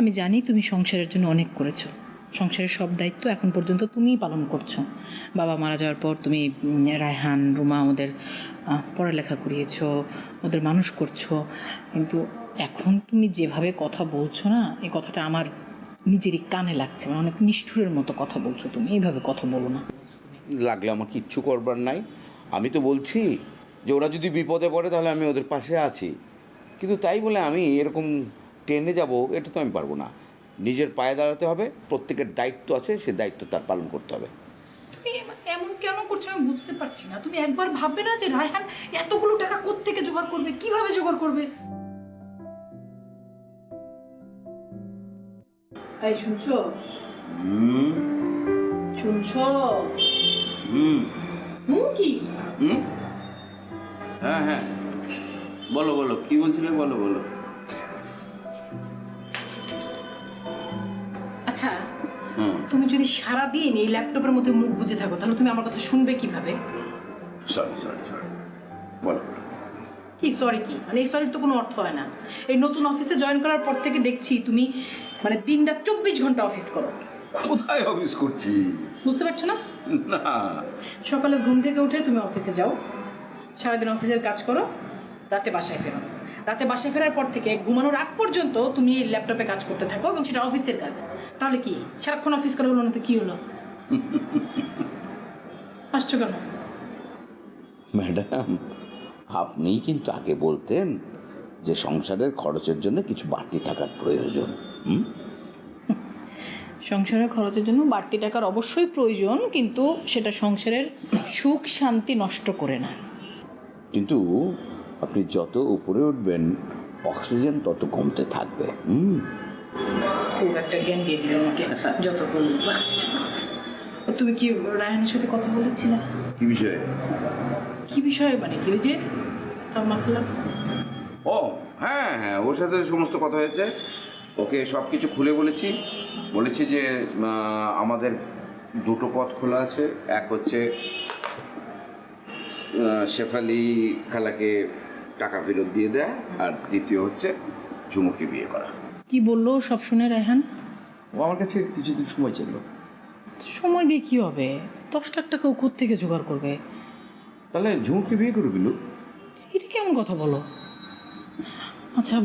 আমি জানি তুমি সংসারের জন্য অনেক করেছ। সংসারের সব দায়িত্ব এখন পর্যন্ত তুমিই পালন করছ। বাবা মারা যাওয়ার পর তুমি রায়হান, রুমা ওদের পড়ালেখা করিয়েছো, ওদের মানুষ করছ। কিন্তু এখন তুমি যেভাবে কথা বলছো না, এই কথাটা আমার নিজেরই কানে লাগছে। মানে অনেক নিষ্ঠুরের মতো কথা বলছো তুমি, এইভাবে কথা বলো না। লাগলে আমার কিচ্ছু করবার নাই। আমি তো বলছি যে ওরা যদি বিপদে পড়ে তাহলে আমি ওদের পাশে আছি। কিন্তু তাই বলে আমি এরকম টেনে যাব এটা তো আমি পারব না। নিজের পায়ে দাঁড়াতে হবে প্রত্যেকের দায়িত্ব আছে সে দায়িত্ব তার পালন করতে হবে। তুমি এম- এমন কেন করছ আমি বুঝতে পারছি না। তুমি একবার ভাববে না যে রায়হান এতগুলো টাকা কোত্থেকে জোগাড় করবে? কীভাবে জোগাড় করবে? এই শুনছো? হুম। শুনছো? হুম। হুম কি? হুম? হ্যাঁ হ্যাঁ। বলো বলো কি বলছিলে? বলো বলো। তুমি যদি সারাদিন এই ল্যাপটপের মধ্যে মুখ বুঝে থাকো তাহলে তুমি আমার কথা শুনবে কীভাবে? সরি সরি সরি বলো। বলো কি সরি কি? মানে এই সরির তো কোনো অর্থ হয় না। এই নতুন অফিসে জয়েন করার পর থেকে দেখছি তুমি মানে দিনটা চব্বিশ ঘণ্টা অফিস করো। কোথায় অফিস করছি? বুঝতে পারছ না? না। সকালে ঘুম থেকে উঠে তুমি অফিসে যাও। সারাদিন অফিসের কাজ করো রাতে বাসায় ফেরো। রাতে বাসায় ফেরার পর থেকে ঘুমানোর আগ পর্যন্ত তুমি এই ল্যাপটপে কাজ করতে থাকো এবং সেটা অফিসের কাজ। তাহলে কি? সারাক্ষণ অফিস করা হলো না তো কি হলো? আসছো কেন? ম্যাডাম আপনিই কিন্তু আগে বলতেন যে সংসারের খরচের জন্য কিছু বাড়তি টাকার প্রয়োজন হুম? সংসারের খরচের জন্য বাড়তি টাকার অবশ্যই প্রয়োজন কিন্তু সেটা সংসারের সুখ শান্তি নষ্ট করে না। কিন্তু আপনি যত উপরে উঠবেন অক্সিজেন তত কমতে থাকবে। হুম? খুব একটা জ্ঞান দিয়ে দিল আমাকে তুমি কি রায়হানের সাথে কথা বলেছিলে? কি বিষয়ে? কি বিষয়ে মানে কি ওই যে সালমা খালা ও হ্যাঁ হ্যাঁ ওর সাথে সমস্ত কথা হয়েছে। ওকে সব কিছু খুলে বলেছি। বলেছি যে আমাদের দুটো পথ খোলা আছে। এক হচ্ছে শেফালি খালাকে টাকা ফেরত দিয়ে দেয় আর দ্বিতীয় হচ্ছে ঝুমুকে বিয়ে করা। কি বলল সব শুনে রায়হান? ও আমার কাছে কিছুদিন সময় ছিল সময় দিয়ে কি হবে? দশ লাখ টাকা ও থেকে জোগাড় করবে? তাহলে ঝুমুকে বিয়ে করে দিল এটা কেমন কথা বলো? আচ্ছা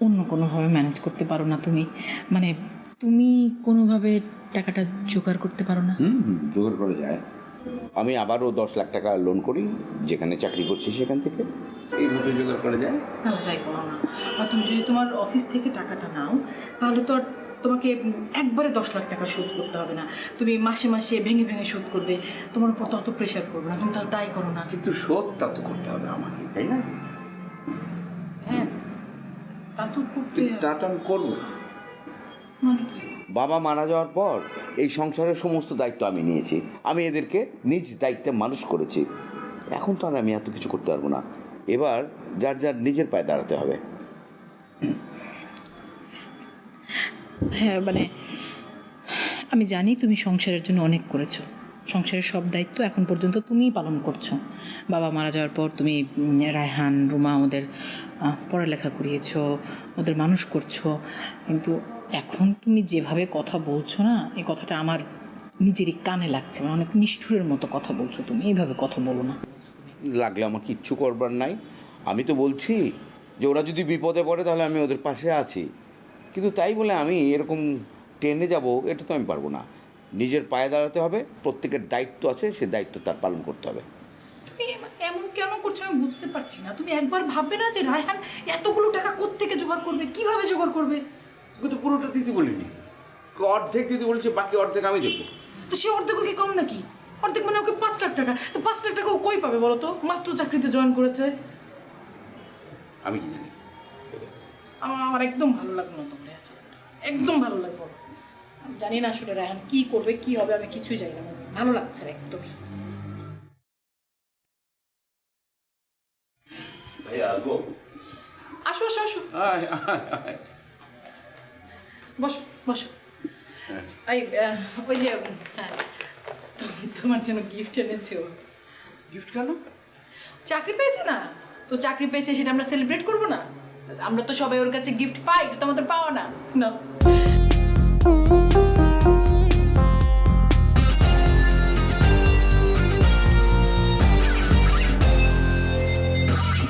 অন্য কোনোভাবে ম্যানেজ করতে পারো না তুমি। মানে তুমি কোনোভাবে টাকাটা জোগাড় করতে পারো না? হুম হুম, জোগাড় করা যায়। আমি আবারও দশ লাখ টাকা লোন করি যেখানে চাকরি করছি সেখান থেকে। এইভাবে জোগাড় করা যায়? তাহলে তাই করো না। আর তুমি যদি তোমার অফিস থেকে টাকাটা নাও তাহলে তো আর তোমাকে একবারে দশ লাখ টাকা শোধ করতে হবে না। তুমি মাসে মাসে ভেঙে ভেঙে শোধ করবে তোমার উপর তো অত প্রেশার করবে না। তুমি তাহলে তাই করো না। কিন্তু শোধটা তো করতে হবে আমাকে তাই না? হ্যাঁ তা তো করতে তা তো আমি করব মানে কি? বাবা মারা যাওয়ার পর এই সংসারের সমস্ত দায়িত্ব আমি নিয়েছি। আমি এদেরকে নিজ দায়িত্বে মানুষ করেছি। এখন তো আর আমি এত কিছু করতে পারব না। এবার যার যার নিজের পায়ে দাঁড়াতে হবে। হ্যাঁ মানে আমি জানি তুমি সংসারের জন্য অনেক করেছ। সংসারের সব দায়িত্ব এখন পর্যন্ত তুমিই পালন করছ। বাবা মারা যাওয়ার পর তুমি রায়হান, রুমা ওদের পড়ালেখা করিয়েছো, ওদের মানুষ করছ। কিন্তু এখন তুমি যেভাবে কথা বলছো না এই কথাটা আমার নিজেরই কানে লাগছে। মানে অনেক নিষ্ঠুরের মতো কথা বলছো তুমি এইভাবে কথা বলো না। লাগলে আমার কিচ্ছু করবার নাই। আমি তো বলছি যে ওরা যদি বিপদে পড়ে তাহলে আমি ওদের পাশে আছি। কিন্তু তাই বলে আমি এরকম টেনে যাব এটা তো আমি পারব না। নিজের পায়ে দাঁড়াতে হবে প্রত্যেকের দায়িত্ব আছে সে দায়িত্ব তার পালন করতে হবে। তুমি এম- এমন কেন করছ আমি বুঝতে পারছি না। তুমি একবার ভাববে না যে রায়হান এতগুলো টাকা কোত্থেকে জোগাড় করবে কীভাবে জোগাড় করবে? কিন্তু পুরোটা দিতে বলিনি। অর্ধেক দিতে বলেছে বাকি অর্ধেক আমি দেখব। তো সে অর্ধেক কি কম নাকি? অর্ধেক মানে ওকে পাঁচ লাখ টাকা। তো পাঁচ লাখ টাকা ও কই পাবে বলো তো? মাত্র চাকরিতে জয়েন করেছে। আমি কি জানি? আমার একদম ভালো লাগল না তোমার একদম ভালো লাগল। আমি জানি না আসলে রায়হান কি করবে কি হবে আমি কিছুই জানি না। ভালো লাগছে না একদমই। ভাই আসব? আসো আসো আসো। বসো বসো। এই ওই যে হ্যাঁ তোমার জন্য গিফট এনেছি ও। গিফট কেন? চাকরি পেয়েছে না? তো চাকরি পেয়েছে সেটা আমরা সেলিব্রেট করব না? আমরা তো সবাই ওর কাছে গিফট পাই এটা তো আমাদের পাওয়া না। না।